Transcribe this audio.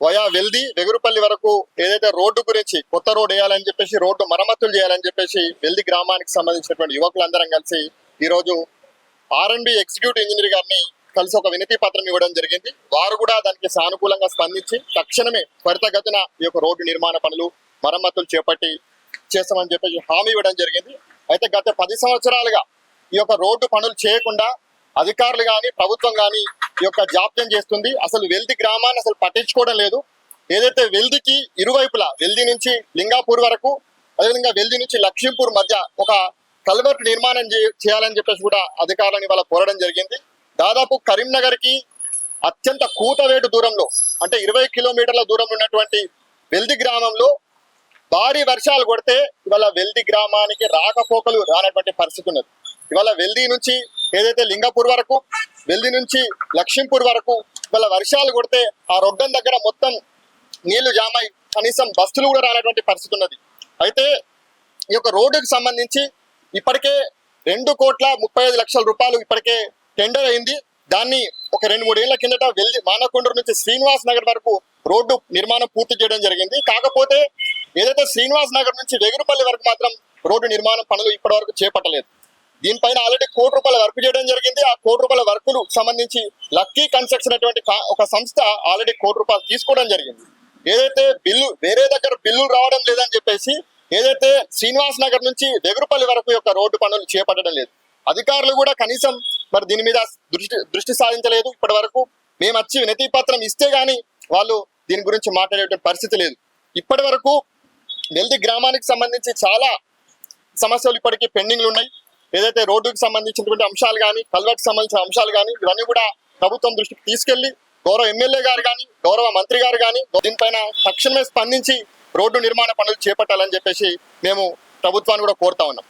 Via Veldi వెగురుపల్లి వరకు ఏదైతే road గురించి కొత్త రోడ్డు వేయాలని చెప్పేసి రోడ్డు మరమ్మతులు చేయాలని చెప్పేసి వెల్ది గ్రామానికి సంబంధించినటువంటి యువకులందరం కలిసి ఈ రోజు ఆర్ఎండ్బి ఎగ్జిక్యూటివ్ ఇంజనీర్ గారిని కలిసి ఒక వినతి పత్రం ఇవ్వడం జరిగింది. వారు కూడా దానికి సానుకూలంగా స్పందించి తక్షణమే త్వరితగతిన ఈ యొక్క రోడ్డు నిర్మాణ పనులు మరమ్మతులు చేపట్టి చేస్తామని చెప్పేసి హామీ ఇవ్వడం జరిగింది. అయితే గత పది సంవత్సరాలుగా ఈ యొక్క రోడ్డు పనులు చేయకుండా అధికారులు కానీ ప్రభుత్వం కానీ ఈ యొక్క జాప్యం చేస్తుంది. అసలు వెల్ది గ్రామాన్ని అసలు పట్టించుకోవడం లేదు. ఏదైతే వెల్దికి ఇరువైపులా వెల్ది నుంచి లింగాపూర్ వరకు అదేవిధంగా వెల్ది నుంచి లక్ష్మీపూర్ మధ్య ఒక కల్వర్ట్ నిర్మాణం చేయాలని చెప్పేసి కూడా అధికారులను వాళ్ళ కోరడం జరిగింది. దాదాపు కరీంనగర్కి అత్యంత కూతవేటు దూరంలో అంటే ఇరవై కిలోమీటర్ల దూరంలో ఉన్నటువంటి వెల్ది గ్రామంలో భారీ వర్షాలు కొడితే ఇవాళ వెల్ది గ్రామానికి రాకపోకలు రానటువంటి పరిస్థితి ఉన్నది. ఇవాళ వెల్ది నుంచి ఏదైతే లింగపూర్ వరకు వెల్ది నుంచి లక్ష్మీపూర్ వరకు వాళ్ళ వర్షాలు కొడితే ఆ రొడ్డం దగ్గర మొత్తం నీళ్ళు జామై కనీసం బస్సులు కూడా రానటువంటి పరిస్థితి ఉన్నది. అయితే ఈ యొక్క రోడ్డుకు సంబంధించి ఇప్పటికే రెండు కోట్ల ముప్పై ఐదు లక్షల రూపాయలు ఇప్పటికే టెండర్ అయింది. దాన్ని ఒక రెండు మూడు ఏళ్ళ కిందట వెళ్ళి మానకొండూరు నుంచి శ్రీనివాస్ నగర్ వరకు రోడ్డు నిర్మాణం పూర్తి చేయడం జరిగింది. కాకపోతే ఏదైతే శ్రీనివాస్ నగర్ నుంచి వెగురుపల్లి వరకు మాత్రం రోడ్డు నిర్మాణం పనులు ఇప్పటి వరకు చేపట్టలేదు. దీనిపైన ఆల్రెడీ కోటి రూపాయల వర్క్ చేయడం జరిగింది. ఆ కోటి రూపాయల వర్కులు సంబంధించి లక్కీ కన్స్ట్రక్షన్ అటువంటి ఒక సంస్థ ఆల్రెడీ కోటి రూపాయలు తీసుకోవడం జరిగింది. ఏదైతే బిల్లు వేరే దగ్గర బిల్లులు రావడం లేదని చెప్పేసి ఏదైతే శ్రీనివాస్ నగర్ నుంచి వెగురుపల్లి వరకు యొక్క రోడ్డు పనులు చేపట్టడం లేదు. అధికారులు కూడా కనీసం మరి దీని మీద దృష్టి దృష్టి సాధించలేదు ఇప్పటి వరకు మేము వచ్చి వినతి పత్రం ఇస్తే గానీ వాళ్ళు దీని గురించి మాట్లాడే పరిస్థితి లేదు. ఇప్పటి వరకు వెల్ది గ్రామానికి సంబంధించి చాలా సమస్యలు ఇప్పటికీ పెండింగ్లు ఉన్నాయి. ఏదైతే రోడ్డుకి సంబంధించినటువంటి అంశాలు కానీ కల్వర్ట్ సంబంధించిన అంశాలు కానీ ఇవన్నీ కూడా ప్రభుత్వం దృష్టికి తీసుకెళ్ళి గౌరవ ఎమ్మెల్యే గారు కానీ గౌరవ మంత్రి గారు కానీ దీనిపైన తక్షణమే స్పందించి రోడ్డు నిర్మాణ పనులు చేపట్టాలని చెప్పేసి మేము ప్రభుత్వాన్ని కూడా కోరుతా ఉన్నాం.